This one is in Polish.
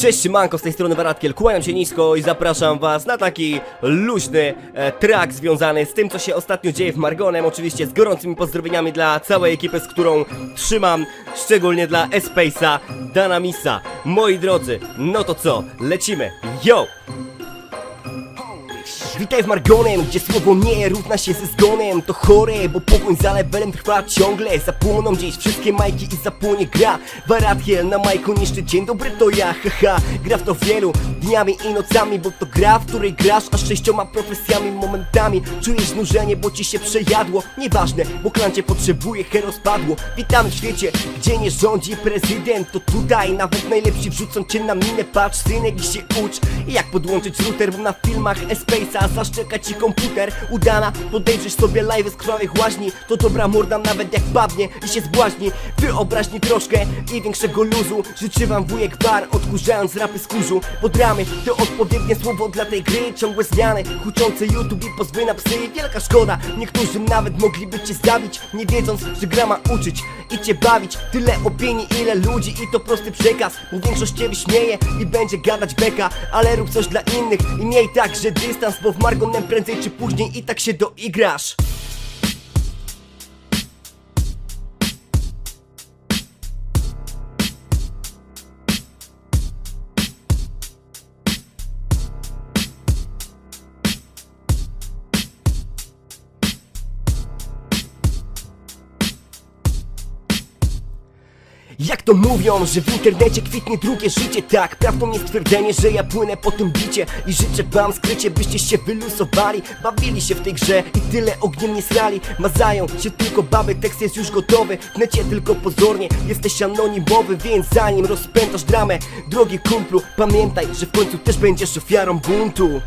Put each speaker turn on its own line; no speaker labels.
Cześć, manko, z tej strony Baratkiel, kłaniam się nisko i zapraszam was na taki luźny e, track związany z tym, co się ostatnio dzieje w Margonem, oczywiście z gorącymi pozdrowieniami dla całej ekipy, z którą trzymam, szczególnie dla Espace'a, Danamisa. Moi drodzy, no to co, lecimy, yo! Witaj w Margonem, gdzie słowo nie równa się ze zgonem. To chore, bo pogoń za levelem trwa ciągle. Zapłoną gdzieś wszystkie majki i zapłonie gra. Baratkiel na majku niszczy dzień dobry to ja Haha, gra w to wielu dniami i nocami Bo to gra, w której grasz aż sześcioma profesjami Momentami. Czujesz znużenie, bo ci się przejadło. Nieważne, bo klan cię potrzebuje, hero spadło. Witamy w świecie, gdzie nie rządzi prezydent. To tutaj nawet najlepsi wrzucą cię na minę. Patrz synek i się ucz. Jak podłączyć router, bo na filmach Espace'a zaszczeka ci komputer Udana, podejrzysz sobie live z krwawych łaźni. To dobra morda nawet jak padnie i się zbłaźni. Wyobraźni troszkę i większego luzu. Życzy wam wujek bar, odkurzając rapy z kurzu. Pod ramy to odpowiednie słowo dla tej gry. Ciągłe zmiany, huczące YouTube i pozwy na psy. Wielka szkoda, niektórzy nawet mogliby cię zabić Nie wiedząc, że gra ma uczyć i cię bawić. Tyle opinii, ile ludzi i to prosty przekaz Bo większość cię wyśmieje i będzie gadać beka. Ale rób coś dla innych i miej także dystans Bo w Margonem prędzej czy później i tak się doigrasz Jak to mówią, że w internecie kwitnie drugie życie? Tak, prawdą jest twierdzenie, że ja płynę po tym bicie I życzę wam skrycie, byście się wylusowali. Bawili się w tej grze i tyle ogniem nie srali. Mazają się tylko baby, tekst jest już gotowy. W necie tylko pozornie, jesteś anonimowy Więc zanim rozpętasz dramę Drogi kumplu, pamiętaj, że w końcu też będziesz ofiarą buntu